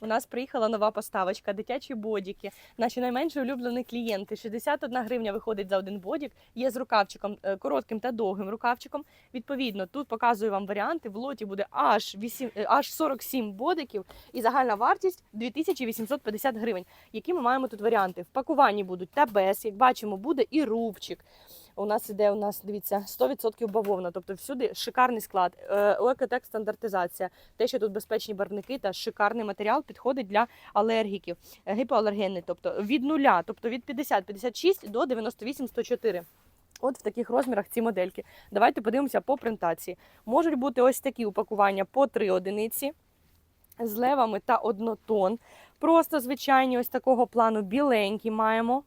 У нас приїхала нова поставочка, дитячі бодіки. Наші найменші улюблені клієнти. 61 гривня виходить за один бодік. Є з рукавчиком е, коротким та довгим рукавчиком. Відповідно, тут показую вам варіанти. В лоті буде аж 8, е, аж 47 бодиків і загальна вартість 2850 гривень. Які ми маємо тут варіанти? В пакуванні будуть та без, як бачимо, буде і рубчик. У нас іде у нас, дивіться, 100% бавовна, тобто всюди шикарний склад, екотек стандартизація. Те, що тут безпечні барвники та шикарний матеріал підходить для алергіків, е, гіпоалергенний, тобто від нуля, тобто від 50-56 до 98-104. От в таких розмірах ці модельки. Давайте подивимося по принтації. Можуть бути ось такі упакування по 3 одиниці з левами та однотон. Просто звичайні ось такого плану біленькі маємо.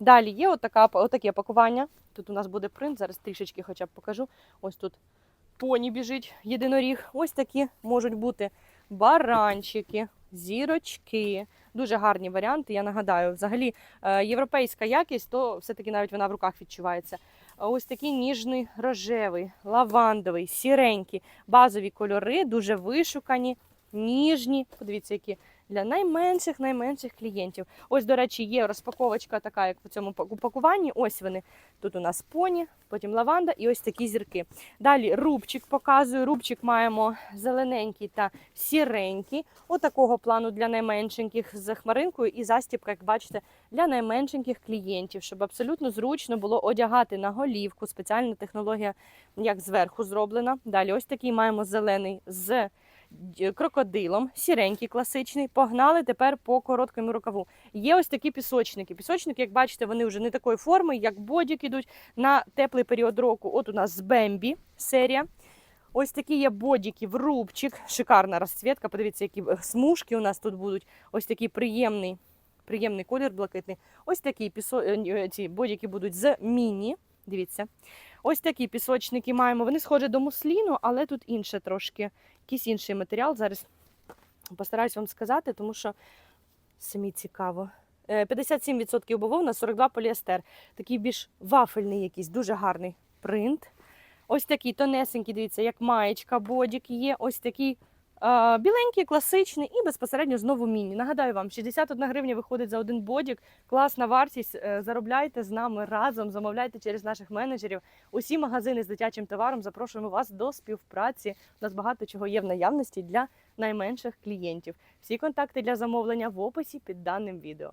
Далі є отака, отаке пакування. Тут у нас буде принт, зараз трішечки хоча б покажу. Ось тут поні біжить, єдиноріг. Ось такі можуть бути баранчики, зірочки. Дуже гарні варіанти. Я нагадаю, взагалі е, європейська якість, то все-таки навіть вона в руках відчувається. Ось такий ніжний рожевий, лавандовий, сіренький, базові кольори, дуже вишукані, ніжні. Подивіться, які для найменших найменших клієнтів. Ось, до речі, є розпаковочка така, як в цьому пак- упакуванні. Ось вони. Тут у нас поні, потім лаванда і ось такі зірки. Далі рубчик показую. Рубчик маємо зелененький та сіренький. Отакого плану для найменшеньких з хмаринкою і застібка, як бачите, для найменшеньких клієнтів, щоб абсолютно зручно було одягати на голівку. Спеціальна технологія, як зверху зроблена. Далі ось такий маємо зелений з крокодилом, сіренький класичний. Погнали тепер по короткому рукаву. Є ось такі пісочники. Пісочники, як бачите, вони вже не такої форми, як бодік ідуть на теплий період року. От у нас з Бембі серія. Ось такі є бодіки в рубчик. Шикарна розцвітка. Подивіться, які е, смужки у нас тут будуть. Ось такий приємний, приємний колір блакитний. Ось такі пісо... е, ці бодіки будуть з міні. Дивіться. Ось такі пісочники маємо. Вони схожі до мусліну, але тут інше трошки. Якийсь інший матеріал. Зараз постараюсь вам сказати, тому що самі цікаво. Е, 57% бавовна, 42 поліестер. Такий більш вафельний якийсь, дуже гарний принт. Ось такий тонесенький, дивіться, як маєчка, бодік є. Ось такий біленький, класичний і безпосередньо знову міні. Нагадаю вам, 61 гривня виходить за один бодік. Класна вартість. Е, заробляйте з нами разом, замовляйте через наших менеджерів. Усі магазини з дитячим товаром запрошуємо вас до співпраці. У нас багато чого є в наявності для найменших клієнтів. Всі контакти для замовлення в описі під даним відео.